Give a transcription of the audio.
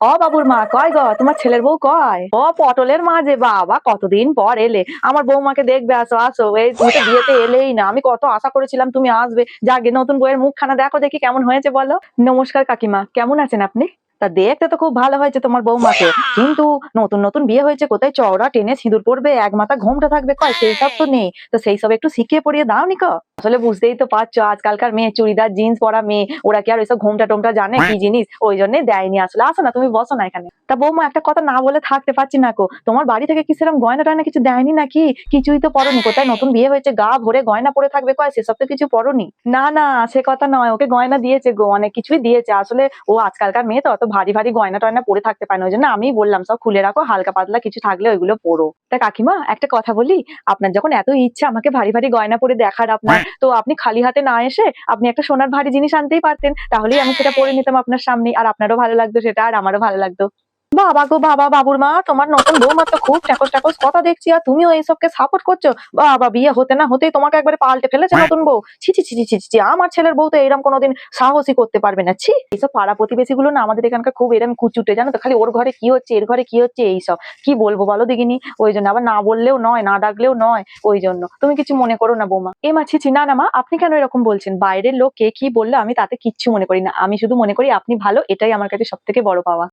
ও বাবুর মা, কয় গো? তোমার ছেলের বউ কয়? ও, পটলের মা যে বাবা, কতদিন পর এলে। আমার বৌমাকে দেখবে, আসো আসো। এই, তুমি বিয়েতে এলেই না। আমি কত আশা করেছিলাম তুমি আসবে। যাকে নতুন বইয়ের মুখখানা দেখো, দেখি কেমন হয়েছে, বলো। নমস্কার, কাকিমা। কেমন আছেন আপনি? তা দেখতে তো খুব ভালো হয়েছে তোমার বৌমাকে। কিন্তু নতুন নতুন বিয়ে হয়েছে কোথায়? চওড়া, টেনে সিঁদুর পড়বে এক মাথা ঘোমটা থাকবে, কয়? সেই সব তো নেই। তো সেই সব একটু শিখিয়ে পড়িয়ে দাও নিকো আসলে বুঝতেই তো পারছ, আজকালকার মেয়ে, চুড়িদার জিন্স পরা মেয়ে, ওরা কি আর ওইসব ঘোমটা টোমটা জানে? কি জিনিস? ওই জন্য দেয়নি আসলে। আসো না, তুমি বসো না এখানে। তা বৌমা, একটা কথা না বলে থাকতে পারছি না কো তোমার বাড়ি থেকে কি সেরকম গয়না টয়না কিছু দেয়নি নাকি? কিছুই তো পরনি। কোথায় নতুন বিয়ে হয়েছে, গা ভরে গয়না পরে থাকবে কয়? সেসব তো কিছু পরনি। না না, সে কথা নয়। ওকে গয়না দিয়েছে গো, অনেক কিছুই দিয়েছে। আসলে ও আজকালকার মেয়ে তো অত ভারী ভারী গয়না টয়না পরে থাকতে পারে না। ওই জন্য আমি বললাম, সব খুলে রাখো, হালকা পাতলা কিছু থাকলে ওইগুলো পরো। তা কাকিমা, একটা কথা বলি। আপনার যখন এত ইচ্ছা আমাকে ভারী ভারী গয়না পরে দেখার আপনার তো আপনি খালি হাতে না এসে আপনি একটা সোনার ভারী জিনিস আনতেই পারতেন, তাহলেই আমি সেটা পরে নিতাম আপনার সামনে আর আপনারও ভালো লাগতো সেটা, আর আমারও ভালো লাগতো। বাবা গো বাবা বাবুর মা তোমার নতুন বৌমা তো খুব ট্যাকস ট্যাকস কথা দেখছি আর তুমিও এইসবকে সাপোর্ট করছ। বাবা বিয়ে হতে না হতেই তোমাকে একবারে পাল্টে ফেলেছে নতুন বউ। ছি ছি ছি ছি আমার ছেলের বউ তো এরকম কোনোদিন সাহসী করতে পারবে না। ছি এইসব পাড়া প্রতিবেশী গুলো না আমাদের এখানকার খুব এরকম কুচুটে জানো তো? খালি ওর ঘরে কি হচ্ছে এর ঘরে কি হচ্ছে এইসব। কি বলব বলো দেখিনি? ওই জন্য আবার না বললেও নয় না ডাকলেও নয় ওই জন্য। তুমি কিছু মনে করো না বৌমা। এ মা ছি ছি, না না মা আপনি কেন এরকম বলছেন? বাইরের লোক কে কি বলল আমি তাতে কিচ্ছু মনে করি না। আমি শুধু মনে করি আপনি ভালো এটাই আমার কাছে সব থেকে বড় পাওয়া।